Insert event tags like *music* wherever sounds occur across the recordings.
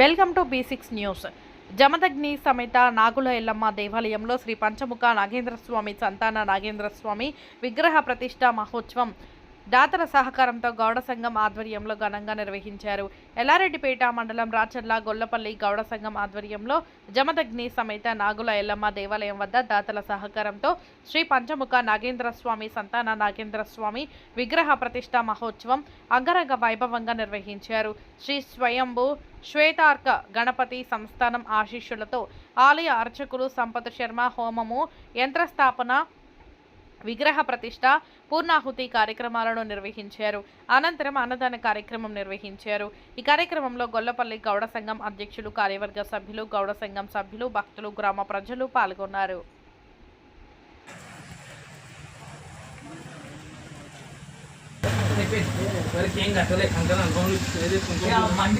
Welcome to B six news. Jamadagni సమేత నాగుల ఎల్లమ్మ దేవాలయంలో శ్రీ పంచముఖ నాగేంద్ర స్వామి సంతాన నాగేంద్ర స్వామి విగ్రహ ప్రతిష్ట మహోత్సవం. దాతల సహకారంతో గౌడ సంఘం ఆధ్వర్యంలో ఘనంగా నిర్వహించారు. ఎల్లారెడ్డిపేట మండలం రాచర్ల గొల్లపల్లి గౌడ సంఘం ఆధ్వర్యంలో జమదగ్ని సమేత నాగుల ఎల్లమ్మ దేవాలయం వద్ద దాతల సహకారంతో శ్రీ పంచముఖ నాగేంద్ర స్వామి సంతాన నాగేంద్ర స్వామి విగ్రహ ప్రతిష్ట మహోత్సవం అంగరంగ వైభవంగా నిర్వహించారు. శ్రీ స్వయంభు శ్వేతార్క గణపతి సంస్థానం ఆశీస్సులతో ఆలయ అర్చకులు సంపత్ శర్మ హోమము యంత్రస్థాపన విగ్రహ ప్రతిష్ట పూర్ణాహుతి కార్యక్రమాలను నిర్వహించారు. అనంతరం అన్నదాన కార్యక్రమం నిర్వహించారు. ఈ కార్యక్రమంలో గొల్లపల్లి గౌడ సంఘం అధ్యక్షులు కార్యవర్గ సభ్యులు గౌడ సంఘం సభ్యులు భక్తులు గ్రామ ప్రజలు పాల్గొన్నారు.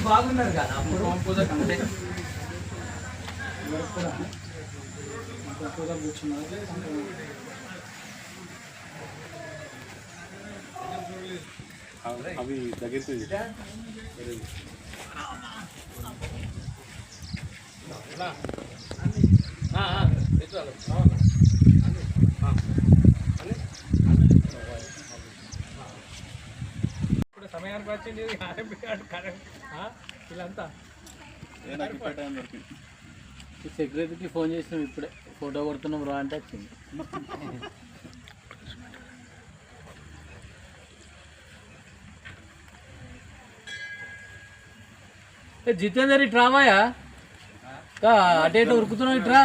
బాగున్నారు కదా అప్పుడు అవి దగ్గరికి. ఇప్పుడు సమయానికి వచ్చింది? వీళ్ళంతా. సెక్రటరీకి ఫోన్ చేసినాం ఇప్పుడే. ఫోటో కొడుతున్నాం రా అంటే వచ్చింది. *laughs* జితేందర్ ఇటు రావాయా? అటు ఇటు ఉరుకుతున్నావు ఇట్రా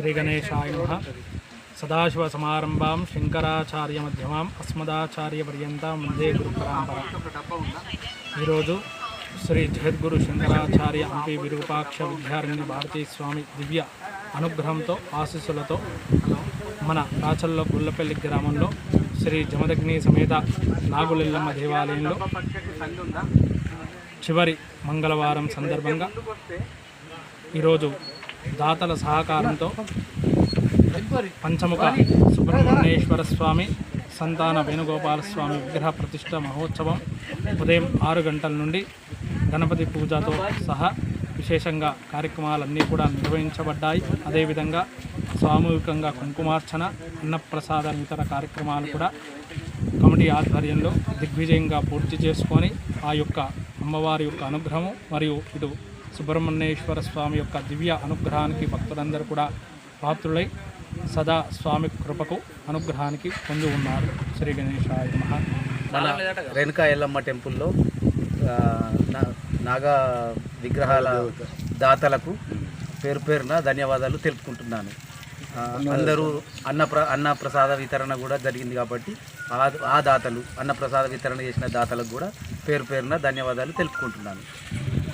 శ్రీగణేశాయ నమ సదాశివసమారంభాం శంకరాచార్యమధ్యమాం అస్మదాచార్యపర్యంతం వందే గురు పరంపర ఈరోజు శ్రీ జగద్గురు శంకరాచార్య ఎంపీ విరూపాక్ష విద్యారణ్య భారతీ స్వామి దివ్య అనుగ్రహంతో ఆశీస్సులతో మన రాచల్లో గుల్లపల్లి గ్రామంలో శ్రీ జమదగ్ని సమేత నాగులెల్లమ్మ దేవాలయంలో చివరి మంగళవారం సందర్భంగా ఈరోజు దాతల సహకారంతో పంచముఖ సుబ్రహ్మణ్యేశ్వర స్వామి సంతాన వేణుగోపాల స్వామి విగ్రహ ప్రతిష్ట మహోత్సవం ఉదయం ఆరు గంటల నుండి గణపతి పూజతో సహా విశేషంగా కార్యక్రమాలన్నీ కూడా నిర్వహించబడ్డాయి. అదేవిధంగా సామూహికంగా కుంకుమార్చన అన్నప్రసాద ఇతర కార్యక్రమాలు కూడా కమిటీ ఆధ్వర్యంలో దిగ్విజయంగా పూర్తి చేసుకొని ఆ యొక్క అమ్మవారి యొక్క అనుగ్రహము మరియు ఇటు సుబ్రహ్మణ్యేశ్వర స్వామి యొక్క దివ్య అనుగ్రహానికి భక్తులందరూ కూడా పాత్రులై సదా స్వామి కృపకు అనుగ్రహానికి పొంది ఉన్నారు. శ్రీ గణేశాయ మహా మన రేణుకా ఎల్లమ్మ టెంపుల్లో నా- నాగా విగ్రహాల దాతలకు పేరు పేరున ధన్యవాదాలు తెలుపుకుంటున్నాను. అందరూ అన్న ప్ర అన్న ప్రసాద వితరణ కూడా జరిగింది కాబట్టి ఆ ఆ దాతలు అన్న ప్రసాద వితరణ చేసిన దాతలకు కూడా పేరు పేరున ధన్యవాదాలు తెలుపుకుంటున్నాను.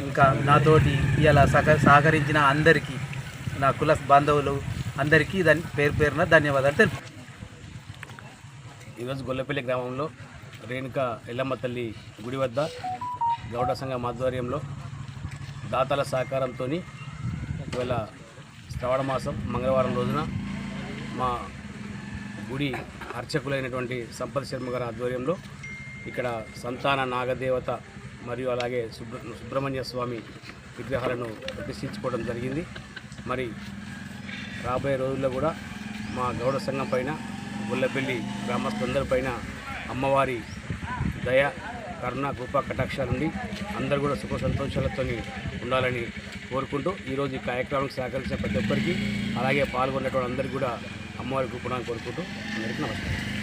ఇంకా నాతోటి ఇలా సహ సహకరించిన అందరికీ నా కుల బాంధవులు అందరికీ దాని పేరు పేరున ధన్యవాదాలు తెలుపు. ఈరోజు గొల్లపల్లి గ్రామంలో రేణుక ఎల్లమ్మ తల్లి గుడి వద్ద గౌడ సంఘం ఆధ్వర్యంలో దాతల సహకారంతో ఇవాళ శ్రవణ మాసం మంగళవారం రోజున మా గుడి అర్చకులైనటువంటి సంపత్ శర్మ గారి ఆధ్వర్యంలో ఇక్కడ సంతాన నాగదేవత మరియు అలాగే సుబ్ర సుబ్రహ్మణ్య స్వామి విగ్రహాలను ప్రతిష్ఠించుకోవడం జరిగింది. మరి రాబోయే రోజుల్లో కూడా మా గౌడ సంఘం పైన గుల్లపల్లి గ్రామస్తులందరిపైన అమ్మవారి దయ కరుణ కృప కటాక్ష నుండి అందరూ కూడా సుఖ సంతోషాలతో ఉండాలని కోరుకుంటూ ఈరోజు ఈ కార్యక్రమానికి సహకరించిన ప్రతి ఒక్కరికి అలాగే పాల్గొన్నటువంటి అందరికీ కూడా అమ్మవారి కృపణాన్ని కోరుకుంటూ అందరికీ నమస్కారం.